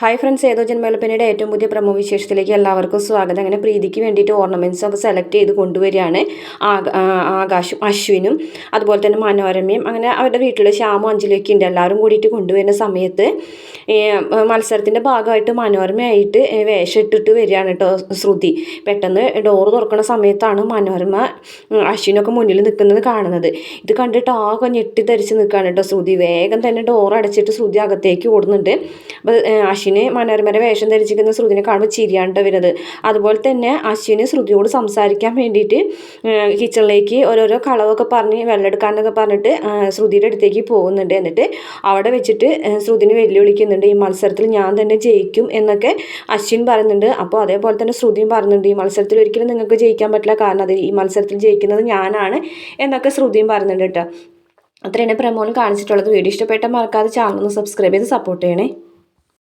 Hi friends ഏതോ ജന്മലപ്പനയുടെ ഏറ്റവും പുതിയ പ്രമോ വിശേഷത്തിലേക്ക് എല്ലാവർക്കും സ്വാഗതം. അങ്ങനെ പ്രീതിക്ക് വേണ്ടിയിട്ട് ഓർണമെന്റ്സ് ഒക്കെ സെലക്ട് ചെയ്ത് കൊണ്ടുവരികയാണ് ആകാശും അശ്വിനും അതുപോലെ തന്നെ മനോരമയും അങ്ങനെ അവരുടെ വീട്ടിൽ ശ്യാമും അഞ്ജലിയൊക്കെ ഉണ്ട്. എല്ലാവരും കൂടിയിട്ട് കൊണ്ടുവരുന്ന സമയത്ത് മത്സരത്തിന്റെ ഭാഗമായിട്ട് മനോരമയായിട്ട് വേഷം ഇട്ടിട്ട് വരികയാണ് കേട്ടോ ശ്രുതി. പെട്ടെന്ന് ഡോറ് തുറക്കുന്ന സമയത്താണ് മനോരമ അശ്വിനൊക്കെ മുന്നിൽ നിൽക്കുന്നത് കാണുന്നത്. ഇത് കണ്ടിട്ട് ആകെ ഞെട്ടിത്തരിച്ച് നിൽക്കുകയാണ് കേട്ടോ ശ്രുതി. വേഗം തന്നെ ഡോർ അടച്ചിട്ട് ശ്രുതി അകത്തേക്ക് ഓടുന്നുണ്ട്. അപ്പോൾ അശ്വിന് മനോരമയുടെ വേഷം ധരിച്ചിരിക്കുന്ന ശ്രുതിനെ കാണുമ്പോൾ ചിരിയാണ്ട് വരുന്നത്. അതുപോലെ തന്നെ അശ്വിന് ശ്രുതിയോട് സംസാരിക്കാൻ വേണ്ടിയിട്ട് കിച്ചണിലേക്ക് ഓരോരോ കളവൊക്കെ പറഞ്ഞ് വെള്ളമെടുക്കാനൊക്കെ പറഞ്ഞിട്ട് ശ്രുതിയുടെ അടുത്തേക്ക് പോകുന്നുണ്ട്. എന്നിട്ട് അവിടെ വെച്ചിട്ട് ശ്രുതിനെ വെല്ലുവിളിക്കുന്നുണ്ട്. ഈ മത്സരത്തിൽ ഞാൻ തന്നെ ജയിക്കും എന്നൊക്കെ അശ്വിൻ പറയുന്നുണ്ട്. അപ്പോൾ അതേപോലെ തന്നെ ശ്രുതിയും പറയുന്നുണ്ട് ഈ മത്സരത്തിൽ ഒരിക്കലും നിങ്ങൾക്ക് ജയിക്കാൻ പറ്റില്ല. കാരണം അത് ഈ മത്സരത്തിൽ ജയിക്കുന്നത് ഞാനാണ് എന്നൊക്കെ ശ്രുതിയും പറയുന്നുണ്ട് കേട്ടോ. അത്രയാണ് പ്രമോൻ കാണിച്ചിട്ടുള്ളത്. വീഡിയോ ഇഷ്ടപ്പെട്ട മറക്കാതെ ചാനൽ ഒന്ന് സബ്സ്ക്രൈബ് ചെയ്ത് സപ്പോർട്ട് ചെയ്യണേ.